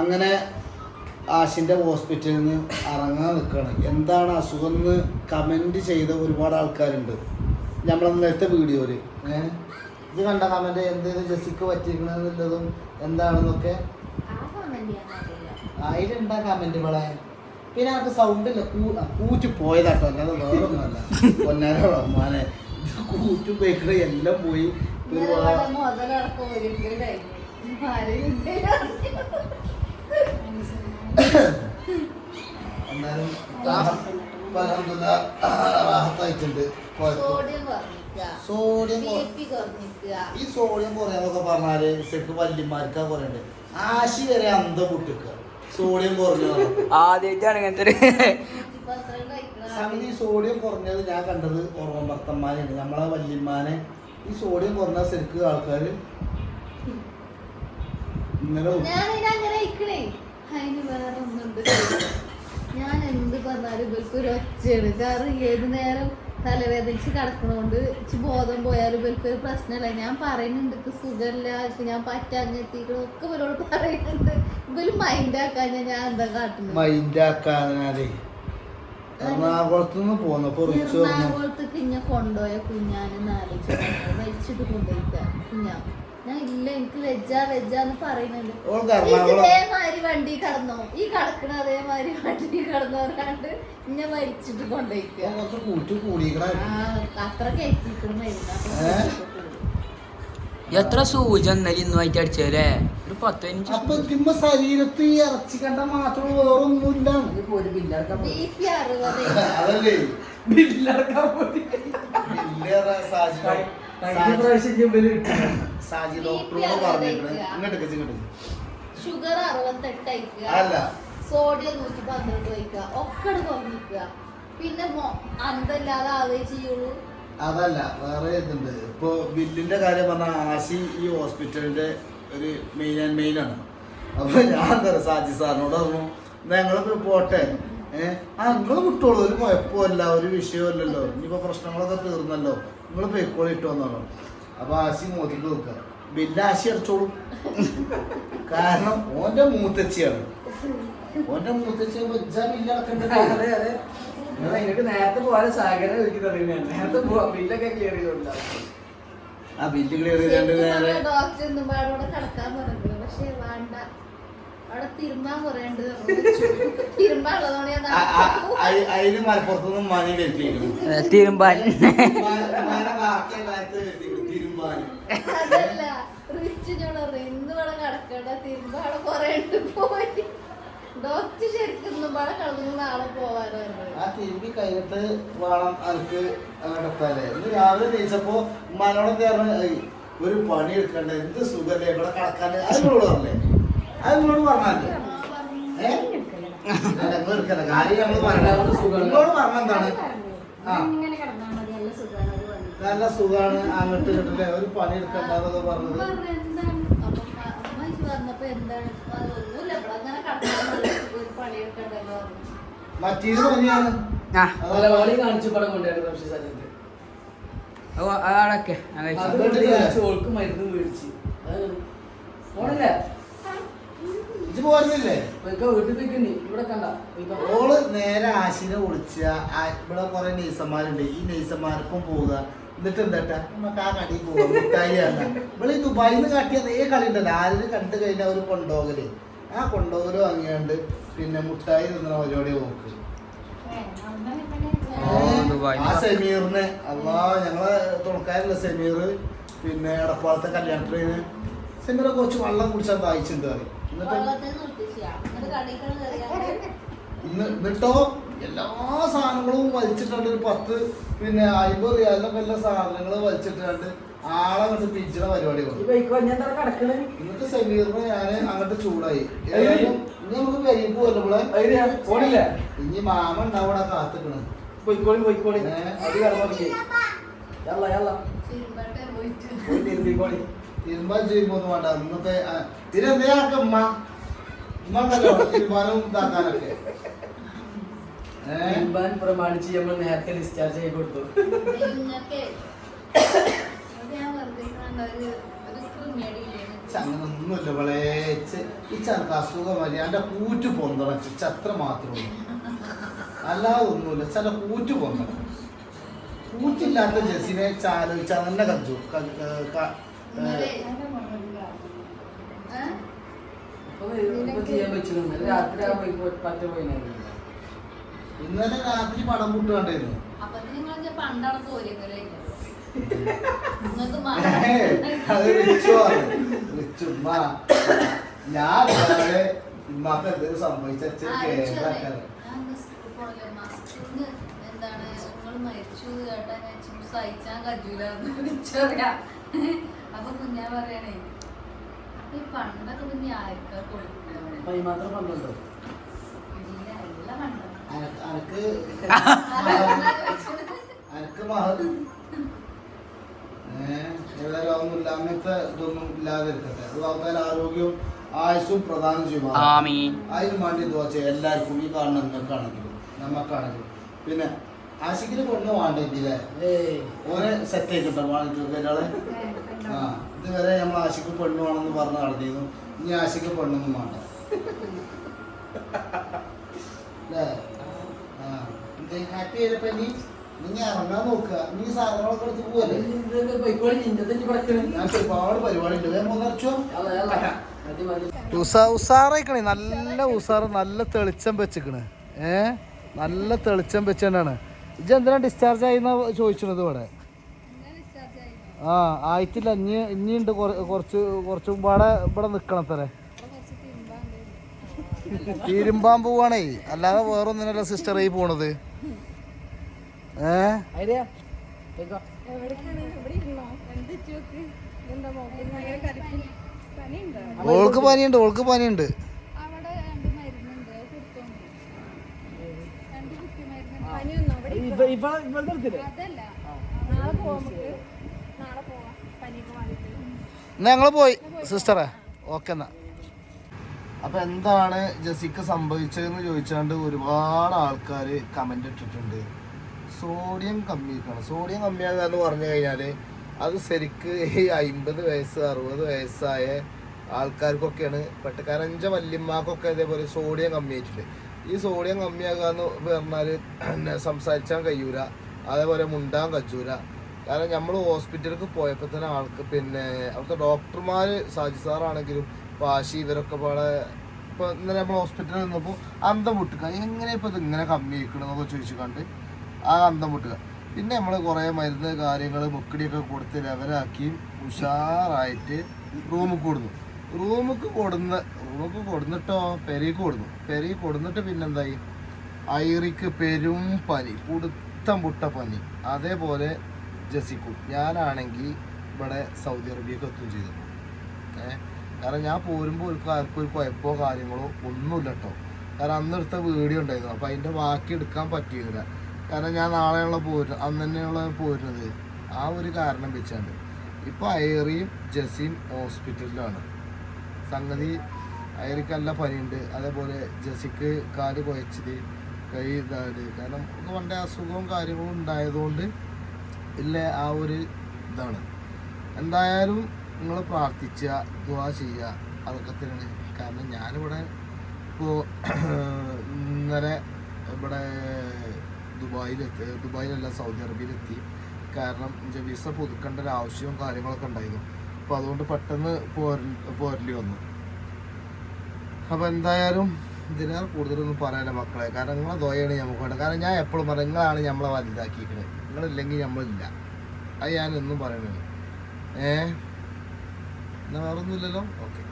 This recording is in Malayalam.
അങ്ങനെ ആശിന്റെ ഹോസ്പിറ്റലിൽ നിന്ന് ഇറങ്ങാൻ നിൽക്കുകയാണ്. എന്താണ് അസുഖം എന്ന് കമന്റ് ചെയ്ത ഒരുപാട് ആൾക്കാരുണ്ട്. നമ്മൾ നേരത്തെ വീഡിയോയിൽ ഏഹ് ഇത് കണ്ട കമന്റ് എന്തേ ജെസിക്ക് പറ്റിയിരിക്കണമെന്നുള്ളതും എന്താണെന്നൊക്കെ? അതിലുണ്ടാ കമന്റ് ഇവിടെ പിന്നെ അത് സൗണ്ട് ഇല്ല. കൂറ്റ് പോയതാട്ടോ. അല്ലാതെ വേറൊന്നുമല്ല. പൊന്നാര ഇത് കൂറ്റ് പോയിക്കണ എല്ലാം പോയി. ഒരുപാട് എന്നാലും റാഹത്തായിട്ടുണ്ട് സോഡിയം ഈ സോഡിയം കുറയാന്നൊക്കെ പറഞ്ഞാൽ ശരിക്ക് വല്യമാർക്കാ കുറയണ്ട്. ആശി വരെ അന്തം പൊട്ടിക്കുക സോഡിയം കുറഞ്ഞു ആദ്യമായിട്ടാണ് ഇങ്ങനത്തെ സംഗതി ഈ സോഡിയം കുറഞ്ഞത് ഞാൻ കണ്ടത് ഓർമ്മ ഭർത്തന്മാരാണ് നമ്മളെ വല്യമാനെ ഈ സോഡിയം കുറഞ്ഞ ശരിക്ക് ആൾക്കാർ അങ്ങനെ അയക്കണേ അതിന് വേറെ ഒന്നുണ്ട്. ഞാൻ എന്ത് പറഞ്ഞാലും ഇവർക്ക് ഒരു ഒച്ചയാണ്. കാരണം ഏത് നേരം തലവേദനിച്ച് കിടക്കണോണ്ട് ഇച്ചി ബോധം പോയാലും ഇവർക്ക് ഒരു പ്രശ്നമല്ല. ഞാൻ പറയുന്നുണ്ട് എനിക്ക് സുഖമില്ല ഞാൻ പറ്റാഞ്ഞെത്തിക്കണം ഒക്കെ ഇവരോട് പറയുന്നുണ്ട്. ഇവർ മൈൻഡ് ആക്കാൻ ഞാൻ എന്താ കാട്ടുന്നത്? മൈൻഡ് ആക്കാനാലേ എറണാകുളത്ത് നിന്ന് പറഞ്ഞു എറണാകുളത്തേക്ക് ഇഞ്ഞ കൊണ്ടുപോയ കുഞ്ഞാനെന്ന് ആലോചിച്ചു. വലിച്ചിട്ട് കൊണ്ടുപോയിക്ക കുഞ്ഞാ. ഞാൻ ഇല്ല എനിക്ക് വെജാ വെജാന്ന് പറയുന്നുണ്ട്. ഇതേമാതിരി വണ്ടി കടന്നോ? ഈ കടക്കണ അതേമാതിരി വണ്ടി കടന്നവരാണ്ട് പറഞ്ഞാണ്ട് മരിച്ചിട്ട് വലിച്ചിട്ട് കൊണ്ടുപോയിക്ക ഓൻ കുറച്ച് കൂട്ടി കൂടിക്കണ ആ അത്ര കയറ്റിക്കണം? എത്ര സൂചി ഇന്നലെ ഇന്നുമായിട്ട് അടിച്ചല്ലേ ഒരു പത്ത് പതിനഞ്ച് അപ്പൊ ഇതിമ്മ ശരീരത്ത് ഈ ഇറച്ചി കണ്ട മാത്രം വേറൊന്നുമില്ല. ബി. സാജി ഡോക്ടറോട് ഇങ്ങോട്ട് ഇങ്ങോട്ട് ഷുഗർ അറുപത്തെട്ട് അയക്കുക അല്ല. സോഡിയം നൂറ്റി പന്ത്രണ്ട് വയ്ക്കുക ഒക്കെ കുറഞ്ഞിക്കുക പിന്നെ മൊ- അന്തല്ലാതെ ആവുകയും ചെയ്യുള്ളൂ. അതല്ല വേറെ ഇതുണ്ട്. ഇപ്പൊ ബില്ലിന്റെ കാര്യം പറഞ്ഞാൽ ആശി ഈ ഹോസ്പിറ്റലിന്റെ ഒരു മെയിൻ ആൻഡ് മെയിൻ ആണ്. അപ്പൊ ഞാൻ എന്താ സാജി സാറിനോട് പറഞ്ഞു ഞങ്ങളൊക്കെ ഞങ്ങളിപ്പോ പോട്ടെ. ഏഹ് ആ നിങ്ങൾ വിട്ടോളൂ. ഒരു കുഴപ്പമല്ല ഒരു വിഷയമല്ലല്ലോ ഇനിയിപ്പോ പ്രശ്നങ്ങളൊക്കെ തീർന്നല്ലോ. നിങ്ങൾ പേക്കോളി ഇട്ട് വന്നോളൂ. അപ്പൊ ആശി മോതിക്ക് നോക്ക ബില്ല് ആശി അടിച്ചോളൂ. കാരണം ഓന്റെ മൂത്തച്ചിയാണ്. ഓന്റെ മൂത്തച്ചി വെച്ചാൽ ബില്ല് അടക്കണ്ടേ അതെ അതെ നിങ്ങൾ നേരത്തെ പോകാൻ സാഗരം നേരത്തെ പോവാം. ബില്ലൊക്കെ ക്ലിയർ ചെയ്തോണ്ടാവും ആ ബില്ല് ക്ലിയർ ചെയ്തോണ്ട് നേരെ ഡോക്ടർ ഒന്നും അവിടെ കിടക്കാൻ പറഞ്ഞു പക്ഷേ വേണ്ട. അവിടെ തിരുമ്പാൻ ഞാൻ അതിന് മലപ്പുറത്തുനിന്ന് മണി കെട്ടിയിരിക്കുന്നു തിരുമ്പാൻ. അതല്ല റിച്ച് ഞാൻ പറഞ്ഞു ഇന്ന് ഇവിടെ കിടക്കണ്ട തിരുമ്പാടെ കുറേണ്ട് പോയി. ഡോക്ടർ ശരിക്കും ഇന്നും ഇവിടെ കിടന്നു നാളെ പോവാനോ ആ തിരുമ്പി കഴിഞ്ഞിട്ട് വേണം എനിക്ക് കിടത്താല്ലേ ഇന്ന് രാവിലെ ജയിച്ചപ്പോ ഉമ്മാനോട് പറഞ്ഞു? ഒരു പണി എടുക്കണ്ട എന്ത് സുഖല്ലേ? ഇവിടെ കിടക്കാൻ. അതിനുള്ളതല്ലേ പറഞ്ഞേ. അത് നിങ്ങളോട് പറഞ്ഞാലേ? ഏ? ഞങ്ങൾ എടുക്കണ്ട. കാര്യം ഞങ്ങൾ പറഞ്ഞ നിങ്ങളോട് പറഞ്ഞ എന്താണ്? ആ. ഇങ്ങനെ കിടന്നാൽ മതി നല്ല സുഖാണ് അങ്ങോട്ട് കിട്ടില്ലേ ഒരു പണി എടുക്കണ്ടെന്നൊക്കെ പറഞ്ഞത്. മറ്റേത് പണിയാണ്. കാണിച്ചു പടം കൊണ്ടായിരുന്നു പക്ഷേ സ്ഥലത്ത് അതൊക്കെ. ഓൾക്ക് മരുന്ന് മേടിച്ച്. ഓണല്ലേ ഇത് പോരുന്നില്ലേ? ഇവിടെ കണ്ട. ഓൾ നേരെ ആശിനെ വിളിച്ച ഇവിടെ കുറെ നെയ്സന്മാരുണ്ട് ഈ നെയ്സന്മാർക്കും പോവുക. എന്നിട്ട് എന്താട്ടാ? നമുക്ക് ആ കടി പോവാം. മുട്ടായി അല്ല ഇവിടെ ഈ ദുബായിന്ന് നിന്ന് കാട്ടിയ അതേ കളി ഉണ്ടല്ലോ. ആരും കണ്ടു കഴിഞ്ഞാൽ ഒരു കൊണ്ടോകൽ. ആ കൊണ്ടോകൽ വാങ്ങിയാണ്ട് പിന്നെ മുട്ടായി തിന്നുന്ന പരിപാടി നോക്ക്. ആ സെമീറിനെ. അള്ളാ ഞങ്ങളെ തുണക്കാരല്ല സെമീർ പിന്നെ എടപ്പാളത്തെ കല്യാണത്തിന് സെമീറെ കുറച്ച് വെള്ളം കുടിച്ചാൽ വായിച്ചിട്ടുണ്ട് പറയും. ഇന്ന് എന്നിട്ടോ എല്ലാ സാധനങ്ങളും വലിച്ചിട്ടുണ്ട് ഒരു പത്ത് പിന്നെ അയ്യോ റിയാലിനൊക്കെ എല്ലാ സാധനങ്ങളും വലിച്ചിട്ടുണ്ട് ആളെ അങ്ങോട്ട് പിരിച്ചിട പരിപാടി എന്നിട്ട് സെമീറിന് ഞാൻ അങ്ങോട്ട് ചൂടായി. ഏതായാലും ഇനി നമുക്ക് പെരിയിൽ പോവല്ലോ ഇവിടെ ഇനി മാമ ഉണ്ടാവും അവിടെ കാത്തിക്കണ്. പോയിക്കോളി പോയിക്കോളി? അത് കിടന്നോടിക്കേ യല്ല യല്ല തിരുമ്പട്ടെ പോയിട്ട്. പോയി തിരുമ്പിക്കോളി തിരുമ്പാൻ ചെയ്യുമ്പോ ഒന്നും വേണ്ട ഇന്നത്തെ തിരുന്തയാക്ക ഉമ്മ ഇതാക്കാനൊക്കെ പ്രമാണിച്ച് നമ്മൾ നേരത്തെ ഡിസ്ചാർജ് ചെയ്ത് കൊടുത്തു. നിങ്ങക്ക് അത് ഞാൻ ഒരു ഒരു കൃമിയടിയില്ലേ അങ്ങനെ ഒന്നുമില്ല വിളേച്ച് ഈ ചനക്ക് അസുഖം മതി എന്റെ കൂറ്റ് പൊന്തണം. ചത്ര മാത്രമേ ഉള്ളൂ. അല്ലാതെ ഒന്നുമില്ല. ചില കൂറ്റ് പൊന്തണം. കൂറ്റില്ലാത്ത ജസിനെ ചാലോചിച്ചാൽ തന്നെ കഞ്ചു ഇന്നലെ, രാത്രി പടം കൂട്ടുകണ്ടായിരുന്നു പണ്ടാണ് പോരുന്നല്ലേ അത് റിച്ചുവാണ്. റിച്ചു, ഉമ്മ. ഞാൻ ഇന്നലെ ഉമ്മാക്ക് എന്തെങ്കിലും സംഭവിച്ച എന്താണ്? നിങ്ങൾ മരിച്ചു കേട്ടാ ഞാൻ ചു- സഹിച്ചാൻ കജൂല വിളിച്ചറിയാ. അപ്പൊ കുഞ്ഞാ പറയണേ. അപ്പൊ ഈ പണ്ടൊക്കെ കുഞ്ഞി ആർക്കാ കൊടുക്കുക മാത്രം പണ്ടുണ്ടോ? ഇല്ല എല്ലാം പണ്ടോ. അനക്ക് അനക്ക് അനക്ക് മഹ ഏഹ് ഏതായാലും അതൊന്നുമില്ല അങ്ങനത്തെ ഇതൊന്നും ഇല്ലാതെ ഇരിക്കട്ടെ. അതുപോലെ ആരോഗ്യവും ആയുസ്സും പ്രദാനം ചെയ്യും ആമീൻ. അതിന് വേണ്ടി എല്ലാവർക്കും ഈ കാണുന്ന നിങ്ങൾക്കാണെങ്കിലും നമുക്കാണെങ്കിലും പിന്നെ ആശിക്കിന് പെണ്ണ് വേണ്ടെങ്കിലേ ഏയ് ഓനെ സെറ്റ് ആയിക്കിട്ടോ ഒരാളെ. ആ ഇതുവരെ നമ്മൾ ആശിക്ക് പെണ്ണ് വേണമെന്ന് പറഞ്ഞ് നടന്നിരുന്നു. ഇനി ആശിക്ക് പെണ്ണൊന്നും വേണ്ട. അല്ലേ? ആ ഹാപ്പി ചെയ്തപ്പോ നീ നീ ഇറങ്ങാൻ നോക്കുക. നീ സാധനങ്ങളൊക്കെ എടുത്ത് പോവല്ലേ? ഞാൻ ഒരുപാട് പരിപാടി ഉണ്ട്. വേഗം മതി ഉസാറായിക്കണേ. നല്ല ഉസാറ് നല്ല തെളിച്ചം വെച്ചിക്കണ്. ഏ? നല്ല തെളിച്ചം വെച്ചാണ് ഇജ്ജ് എന്തിനാ ഡിസ്ചാർജ് ആയിന്ന ചോദിച്ചത് ഇവിടെ? ആ ആയിട്ടില്ല. ഇനി ഇനിയുണ്ട് കുറ- കുറച്ച് കുറച്ച് മുമ്പാടെ ഇവിടെ നിക്കണം തരേ തീരുമ്പാൻ പോവാണേ. അല്ലാതെ വേറൊന്നിനല്ല സിസ്റ്റർ ആയി പോണത്. ഏ? ഓൾക്ക് പനിയുണ്ട് ഓൾക്ക് പനിയുണ്ട് അവിടെ രണ്ട് മരുന്നുണ്ട് അത് കൊടുത്തോണ്ട് രണ്ട് കുപ്പി മരുന്ന് പനിയൊന്നും അവിടെ ഇവ ഇവ ഇവളുടെ അടുത്തില്ലേ അതല്ല നാളെ പോവാം നമുക്ക് നാളെ പോവാം എന്നാ ഞങ്ങൾ പോയി സിസ്റ്ററെ. ഓക്കെ എന്നാ. അപ്പൊ എന്താണ് ജസിക്ക് സംഭവിച്ചതെന്ന് ചോദിച്ചാണ്ട് ഒരുപാട് ആൾക്കാർ കമന്റ് ഇട്ടിട്ടുണ്ട്. സോഡിയം കമ്മിയാക്കാണ് സോഡിയം കമ്മിയാക്കുക എന്ന് പറഞ്ഞു കഴിഞ്ഞാൽ അത് ശരിക്ക് ഈ അമ്പത് വയസ്സ് അറുപത് വയസ്സായ ആൾക്കാർക്കൊക്കെയാണ് പെട്ട കരഞ്ച വല്യമ്മക്കൊക്കെ ഇതേപോലെ സോഡിയം കമ്മിയായിട്ടുണ്ട്. ഈ സോഡിയം കമ്മിയാകാന്ന് പറഞ്ഞാൽ പറഞ്ഞാൽ പിന്നെ സംസാരിച്ചാൻ കഴിയൂല. അതേപോലെ മുണ്ടാൻ കജൂല. കാരണം നമ്മൾ ഹോസ്പിറ്റലിലേക്ക് പോയപ്പോൾ തന്നെ ആൾക്ക് പിന്നെ അവിടുത്തെ ഡോക്ടർമാർ സാജി സാറാണെങ്കിലും പാശി ഇവരൊക്കെ പാടെ ഇപ്പോൾ ഇന്നലെ നമ്മൾ ഹോസ്പിറ്റലിൽ നിന്നപ്പോൾ അന്തം മുട്ടുക എങ്ങനെ ഇപ്പോൾ ഇത് ഇങ്ങനെ കമ്മി വയ്ക്കണമെന്നൊക്കെ ചോദിച്ചു കണ്ട് ആ അന്തം മുട്ടുക പിന്നെ നമ്മൾ കുറേ മരുന്ന് കാര്യങ്ങൾ മുക്കടിയൊക്കെ കൊടുത്ത് ലെവലാക്കി ഉഷാറായിട്ട് റൂമിൽ കൊടുന്നു. റൂമിൽ കൊടുന്ന് റൂമിക്ക് കൊടുന്നിട്ടോ? പെരയ്ക്ക് കൊടുന്നു. പെരയ്ക്ക് കൊടുന്നിട്ട് പിന്നെന്തായി? ഐറിക്ക് പെരും പനി പുടുത്തം മുട്ട പനി. അതേപോലെ ജസിക്കും ഞാനാണെങ്കിൽ ഇവിടെ സൗദി അറേബ്യക്ക് എത്തുകയും ചെയ്തു. ഏഹ് കാരണം ഞാൻ പോരുമ്പോൾ ഒരു ആർക്കും ഒരു കുഴപ്പമോ കാര്യങ്ങളോ ഒന്നുമില്ല കേട്ടോ കാരണം അന്ന് എടുത്ത വീഡിയോ ഉണ്ടായിരുന്നു. അപ്പോൾ അതിന്റെ ബാക്കി എടുക്കാൻ പറ്റിയിരുന്നില്ല. കാരണം ഞാൻ നാളെയുള്ള പോരുന്നത് അന്ന് തന്നെയുള്ള പോരുന്നത് ആ ഒരു കാരണം വെച്ചാണ്ട്. ഇപ്പോൾ ഐറിയും ജസീം ഹോസ്പിറ്റലിലാണ്. സംഗതി അയറിക്ക് നല്ല പനിയുണ്ട്. അതേപോലെ ജസിക്ക് കാൽ കുഴച്ചത് കൈ ഇതായത്. കാരണം പണ്ടേ അസുഖവും കാര്യങ്ങളും ഉണ്ടായതുകൊണ്ട് ഇല്ല ആ ഒരു ഇതാണ്. എന്തായാലും നിങ്ങൾ പ്രാർത്ഥിച്ചുക ദുവാ ചെയ്യുക അതൊക്കെ തന്നെയാണ്. കാരണം ഞാനിവിടെ ഇപ്പോൾ ഇന്നലെ ഇവിടെ ദുബായിലെത്തി ദുബായിലല്ല സൗദി അറേബ്യയിലെത്തി. കാരണം എന്റെ വിസ പുതുക്കേണ്ട ഒരു ആവശ്യവും കാര്യങ്ങളൊക്കെ ഉണ്ടായിരുന്നു. അപ്പോൾ അതുകൊണ്ട് പെട്ടെന്ന് പോരൽ പോരലി വന്നു. അപ്പോൾ എന്തായാലും ഇതിനാൽ കൂടുതലൊന്നും പറയാനില്ല മക്കളെ. കാരണം നിങ്ങളെ ദോയാണ് നമുക്ക് വേണ്ട കാരണം ഞാൻ എപ്പോഴും പറയും നിങ്ങളാണ് നമ്മളെ വലുതാക്കിയിരിക്കുന്നത് നിങ്ങളില്ലെങ്കിൽ നമ്മളില്ല അത് ഞാനൊന്നും പറയണത് ഏ? എന്നാ വേറൊന്നുമില്ലല്ലോ? ഓക്കെ.